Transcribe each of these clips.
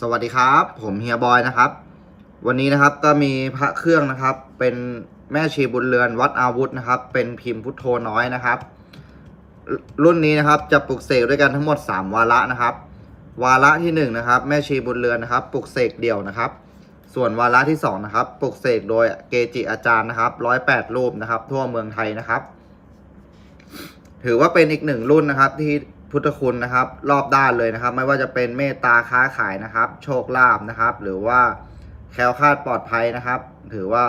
สวัสดีครับ ผมเฮียบอยนะครับ วันนี้นะครับก็มีพระเครื่องนะครับ เป็นแม่ชีบุญเรือนวัดอาวุธนะครับ เป็นพิมพ์พุทโธน้อยนะครับ รุ่นนี้นะครับจะปลุกเสกด้วยกันทั้งหมด 3 วาระนะครับ วาระที่1นงนะครับ แม่ชีบุญเรือนนะครับปลุกเสกเดี่ยวนะครับ ส่วนวาระที่2นะครับปลุกเสกโดยเกจิอาจารย์นะครับร้อยแปดรูปนะครับ ทั่วเมืองไทยนะครับ ถือว่าเป็นอีกหนึ่งรุ่นนะครับที่ พุทธคุณนะครับ รอบด้านเลยนะครับ ไม่ว่าจะเป็นเมตตาค้าขายนะครับ โชคลาภนะครับ หรือว่าแคล้วคลาดปลอดภัยนะครับ ถือว่า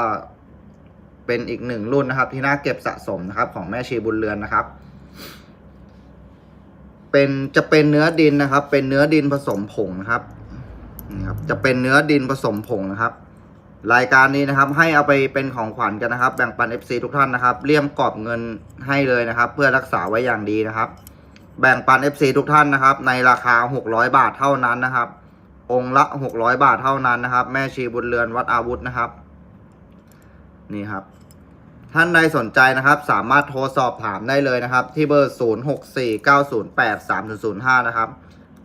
เป็นอีกหนึ่งรุ่นนะครับ ที่น่าเก็บสะสมนะครับของแม่ชีบุญเรือนนะครับ เป็นจะเป็นเนื้อดินนะครับ เป็นเนื้อดินผสมผงนะครับนี่ครับจะเป็นเนื้อดินผสมผงนะครับ รายการนี้นะครับ ให้เอาไปเป็นของขวัญกันนะครับ แบ่งปัน FC ทุกท่านนะครับเลี่ยมกรอบเงินให้เลยนะครับ เพื่อรักษาไว้อย่างดีนะครับ แบ่งปัน FC ทุกท่านนะครับ ในราคา 600 บาทเท่านั้นนะครับ องค์ละ 600 บาทเท่านั้นนะครับ แม่ชีบุญเรือนวัดอาวุธนะครับ นี่ครับ ท่านใดสนใจนะครับ สามารถโทรสอบถามได้เลยนะครับ ที่เบอร์ 0649083005 นะครับ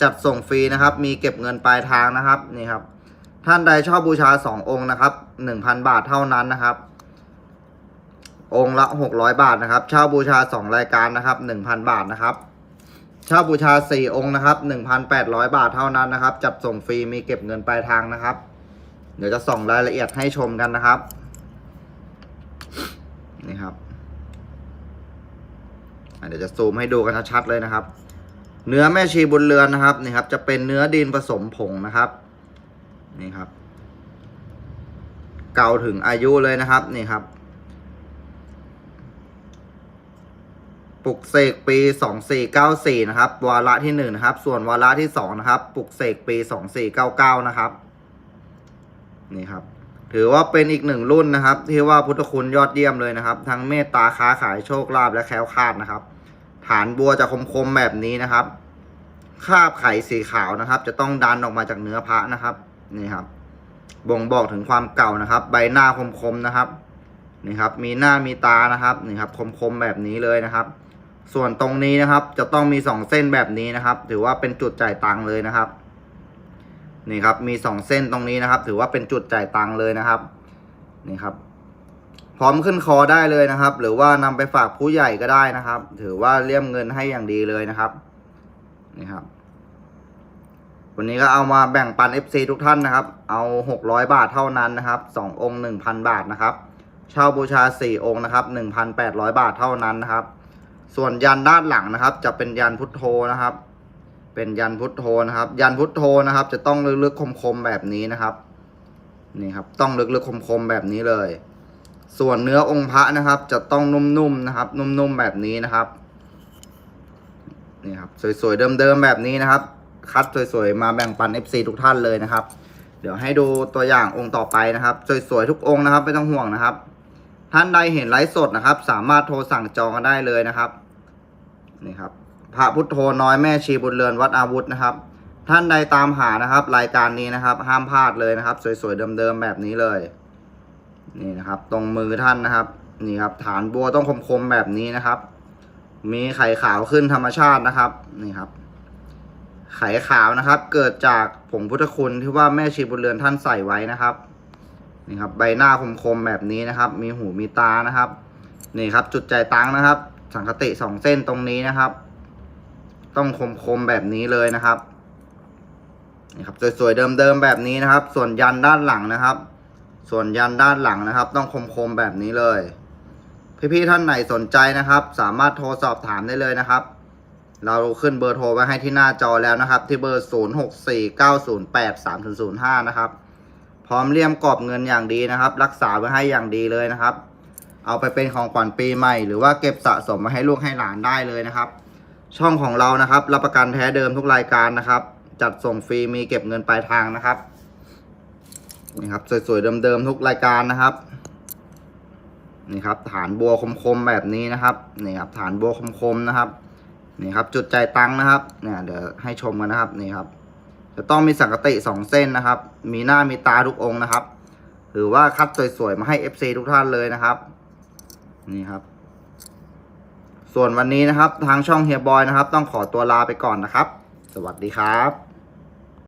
จัดส่งฟรีนะครับ มีเก็บเงินปลายทางนะครับนี่ครับ ท่านใดชอบบูชา 2 องค์นะครับ 1,000 บาทเท่านั้นนะครับองค์ละ 600 บาทนะครับ เช่าบูชา 2 รายการนะครับ 1,000 บาทนะครับ เช่าบูชา 4 องค์นะครับ 1,800 บาทเท่านั้นนะครับ จัดส่งฟรีมีเก็บเงินปลายทางนะครับ เดี๋ยวจะส่งรายละเอียดให้ชมกันนะครับ นี่ครับเดี๋ยวจะซูมให้ดูกันชัดๆเลยนะครับ เนื้อแม่ชีบุญเรือนนะครับนี่ครับ จะเป็นเนื้อดินผสมผงนะครับ นี่ครับ เก่าถึงอายุเลยนะครับ นี่ครับ ปลุกเสกปี 2494 นะครับ วาระที่ 1 นะครับ ส่วนวาระที่ 2 นะครับ ปลุกเสกปี 2499 นะครับ นี่ครับ ถือว่าเป็นอีกหนึ่งรุ่นนะครับ ที่ว่าพุทธคุณยอดเยี่ยมเลยนะครับ ทั้งเมตตาค้าขายโชคลาภและแคล้วคลาดนะครับ ฐานบัวจะคมๆแบบนี้นะครับ คาบไข่สีขาวนะครับ จะต้องดันออกมาจากเนื้อพระนะครับ นี่ครับ บ่งบอกถึงความเก่านะครับ ใบหน้าคมๆนะครับ นี่ครับ มีหน้ามีตานะครับ นี่ครับ คมๆแบบนี้เลยนะครับ ส่วนตรงนี้นะครับ จะต้องมีสองเส้นแบบนี้นะครับ ถือว่าเป็นจุดจ่ายตังค์เลยนะครับ นี่ครับมีสองเส้นตรงนี้นะครับ ถือว่าเป็นจุดจ่ายตังค์เลยนะครับ นี่ครับ พร้อมขึ้นคอได้เลยนะครับ หรือว่านำไปฝากผู้ใหญ่ก็ได้นะครับ ถือว่าเลี่ยมเงินให้อย่างดีเลยนะครับ นี่ครับ วันนี้ก็เอามาแบ่งปัน FC ทุกท่านนะครับ เอา 600 บาทเท่านั้นนะครับ2องค์ 1,000 บาทนะครับ เช่าบูชา 4 องค์นะครับ 1,800 บาทเท่านั้นนะครับ ส่วนยันด้านหลังนะครับ จะเป็นยันพุทโธนะครับ เป็นยันพุทโธนะครับ ยันพุทโธนะครับ จะต้องลึกๆคมๆแบบนี้นะครับนี่ครับ ต้องลึกๆคมๆแบบนี้เลย ส่วนเนื้อองค์พระนะครับ จะต้องนุ่มๆนะครับ นุ่มๆแบบนี้นะครับนี่ครับสวยๆเดิมๆแบบนี้นะครับ คัดสวยๆมาแบ่งปัน FC ทุกท่านเลยนะครับ เดี๋ยวให้ดูตัวอย่างองค์ต่อไปนะครับ สวยๆทุกองค์นะครับไม่ต้องห่วงนะครับ ท่านใดเห็นไลฟ์สดนะครับ สามารถโทรสั่งจองกันได้เลยนะครับ นี่ครับพระพุทโธน้อยแม่ชีบุญเรือนวัดอาวุธนะครับ ท่านใดตามหานะครับ รายการนี้นะครับ ห้ามพลาดเลยนะครับ สวยๆเดิมๆแบบนี้เลย นี่นะครับ ตรงมือท่านนะครับ นี่ครับ ฐานบัวต้องคมๆแบบนี้นะครับ มีไข่ขาวขึ้นธรรมชาตินะครับ นี่ครับ ไข่ขาวนะครับ เกิดจากผงพุทธคุณที่ว่าแม่ชีบุญเรือนท่านใส่ไว้นะครับนี่ครับใบหน้าคมๆแบบนี้นะครับ มีหูมีตานะครับ นี่ครับจุดใจายตังค์นะครับ สังคติสองเส้นตรงนี้นะครับ ต้องคมๆแบบนี้เลยนะครับนี่ครับสวยๆเดิมๆแบบนี้นะครับ ส่วนยันด้านหลังนะครับ ส่วนยันด้านหลังนะครับ ต้องคมๆแบบนี้เลย พี่ๆท่านไหนสนใจนะครับ สามารถโทรสอบถามได้เลยนะครับ เราขึ้นเบอร์โทรไว้ให้ที่หน้าจอแล้วนะครับ ที่เบอร์ 0649083005 นะครับ พร้อมเลี่ยมกรอบเงินอย่างดีนะครับ รักษาไว้ให้อย่างดีเลยนะครับ เอาไปเป็นของขวัญปีใหม่ หรือว่าเก็บสะสมมาให้ลูกให้หลานได้เลยนะครับ ช่องของเรานะครับ รับประกันแท้เดิมทุกรายการนะครับ จัดส่งฟรีมีเก็บเงินปลายทางนะครับนี่ครับสวยๆเดิมๆทุกรายการนะครับนี่ครับฐานบัวคมๆแบบนี้นะครับนี่ครับฐานบัวคมๆนะครับนี่ครับจุดใจตังนะครับเนี่ยเดี๋ยวให้ชมกันนะครับนี่ครับ จะต้องมีสังกติสองเส้นนะครับ มีหน้ามีตาทุกองนะครับถือว่าคัดสวยๆมาให้ FC ทุกท่านเลยนะครับ นี่ครับ ส่วนวันนี้นะครับ ทางช่องเฮียบอยนะครับ ต้องขอตัวลาไปก่อนนะครับ สวัสดีครับ